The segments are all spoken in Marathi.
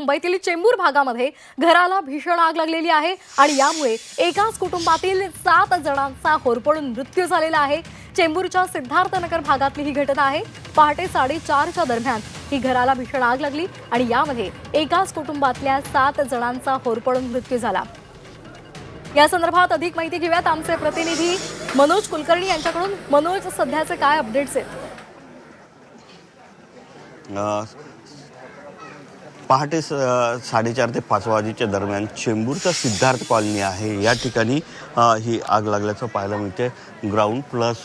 मुंबईतील चेंबूर भागामध्ये घराला भीषण आग लागलेली आहे आणि यामुळे एकाच कुटुंबातील सात जणांचा होरपळून मृत्यू झालेला आहे. चेंबूरच्या सिद्धार्थनगर भागातली ही घटना आहे. पहाटे साडेचारच्या दरम्यान ही घराला भीषण आग लागली आणि यामध्ये एकाच कुटुंबातल्या सात जणांचा होरपळून मृत्यू झाला. या संदर्भात अधिक माहिती घेऊयात आमचे प्रतिनिधी मनोज कुलकर्णी यांच्याकडून. मनोज सध्याचे काय अपडेट्स आहेत? पहाटे स साडेचार ते पाच वाजेच्या दरम्यान चेंबूरचा सिद्धार्थ कॉलनी आहे. या ठिकाणी ही आग लागल्याचं पाहायला मिळते ग्राउंड प्लस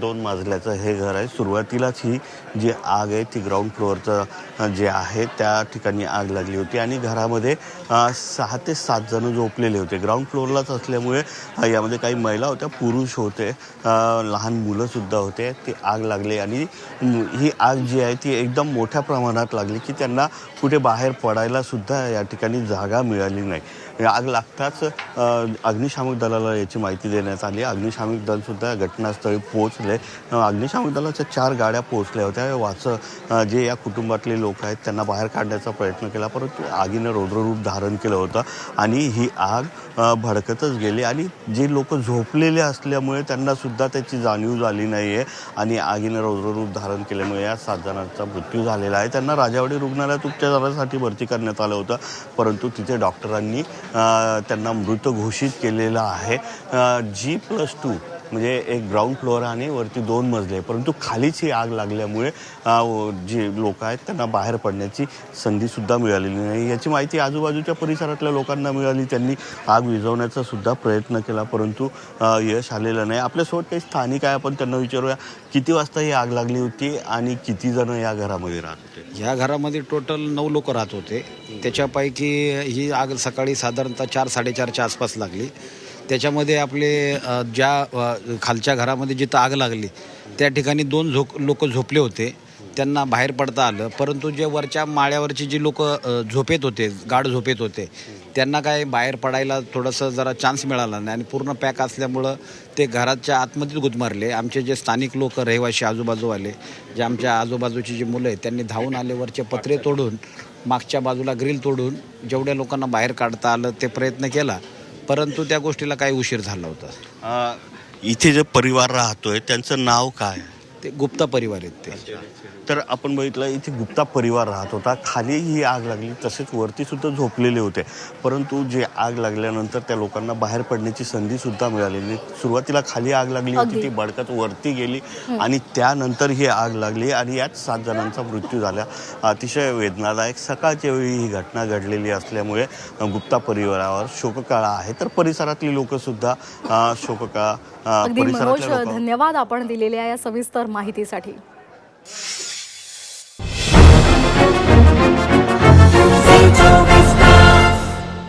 दोन माजल्याचं हे घर आहे. सुरुवातीलाच ही जी आग आहे ती ग्राउंड फ्लोअरचं जे आहे त्या ठिकाणी आग लागली होती. आणि घरामध्ये सहा ते सात जण झोपलेले होते. ग्राउंड फ्लोअरलाच असल्यामुळे यामध्ये काही महिला होत्या पुरुष होते लहान मुलंसुद्धा होते. ती आग लागली आणि ही आग जी आहे ती एकदम मोठ्या प्रमाणात लागली की त्यांना कुठे बाहेर पडायला सुद्धा या ठिकाणी जागा मिळाली नाही. आग लागताच अग्निशामक दलाला याची माहिती देण्यात आली. अग्निशामक दलसुद्धा घटनास्थळी पोहोचले. अग्निशामक दलाच्या चार गाड्या पोहोचल्या होत्या. वाच जे या कुटुंबातले लोक आहेत त्यांना बाहेर काढण्याचा प्रयत्न केला परंतु आगीनं रौद्ररूप धारण केलं होतं आणि ही आग भडकतच गेली आणि जे लोक झोपलेले असल्यामुळे त्यांना सुद्धा त्याची जाणीव झाली नाही आहे आणि आगीनं रौद्ररूप धारण केल्यामुळे या सात जणांचा मृत्यू झालेला आहे. त्यांना राजावाडी रुग्णालयात उपचारासाठी भरती करण्यात आलं होतं परंतु तिथे डॉक्टरांनी त्यांना मृत घोषित केलेलं आहे. जी प्लस टू म्हणजे एक ग्राउंड फ्लोअर आणि वरती दोन मजले आहे परंतु खालीच ही आग लागल्यामुळे जे लोक आहेत त्यांना बाहेर पडण्याची संधीसुद्धा मिळालेली नाही. याची माहिती आजूबाजूच्या परिसरातल्या लोकांना मिळाली. त्यांनी आग विझवण्याचा सुद्धा प्रयत्न केला परंतु यश आलेलं नाही. आपल्यासोबत काही स्थानिक आहे आपण त्यांना विचारूया. किती वाजता ही आग लागली होती आणि किती जण या घरामध्ये राहत होते? या घरामध्ये टोटल नऊ लोक राहत होते. त्याच्यापैकी ही आग सकाळी साधारणतः चार साडेचारच्या आसपास लागली. त्याच्यामध्ये आपले ज्या खालच्या घरामध्ये जिथं आग लागली त्या ठिकाणी दोन झोक लोक झोपले होते. त्यांना बाहेर पडता आलं. परंतु जे वरच्या माळ्यावरची जी लोक झोपेत होते गाढ झोपेत होते त्यांना काय बाहेर पडायला थोडंसं जरा चान्स मिळाला नाही आणि पूर्ण पॅक असल्यामुळं ते घराच्या आतमध्येच गुदमारले. आमचे जे स्थानिक लोक रहिवाशी आजूबाजूवाले जे आमच्या आजूबाजूची जी मुलं आहेत त्यांनी धावून आले वरचे पत्रे तोडून मागच्या बाजूला ग्रिल तोडून जेवढ्या लोकांना बाहेर काढता आलं ते प्रयत्न केला. परंतु त्या गोष्टीला काही उशीर झाला होता. इथे जे परिवार राहतोय त्यांचं नाव काय? ते गुप्ता परिवार आहेत ते. तर आपण बघितलं इथे गुप्ता परिवार राहत होता. खाली ही आग लागली तसेच वरती सुद्धा झोपलेले होते. परंतु जे आग लागल्यानंतर त्या लोकांना बाहेर पडण्याची संधी सुद्धा मिळालेली. नाही. सुरुवातीला खाली आग लागली होती. ती बडकत वरती गेली आणि त्यानंतर ही आग लागली आणि यात सात जणांचा मृत्यू झाला. अतिशय वेदनादायक सकाळच्या वेळी ही घटना घडलेली असल्यामुळे गुप्ता परिवारावर शोककळा आहे. तर परिसरातली लोक सुद्धा शोककळा लोकांवर धन्यवाद आपण दिलेल्या या सविस्तर माहितीसाठी.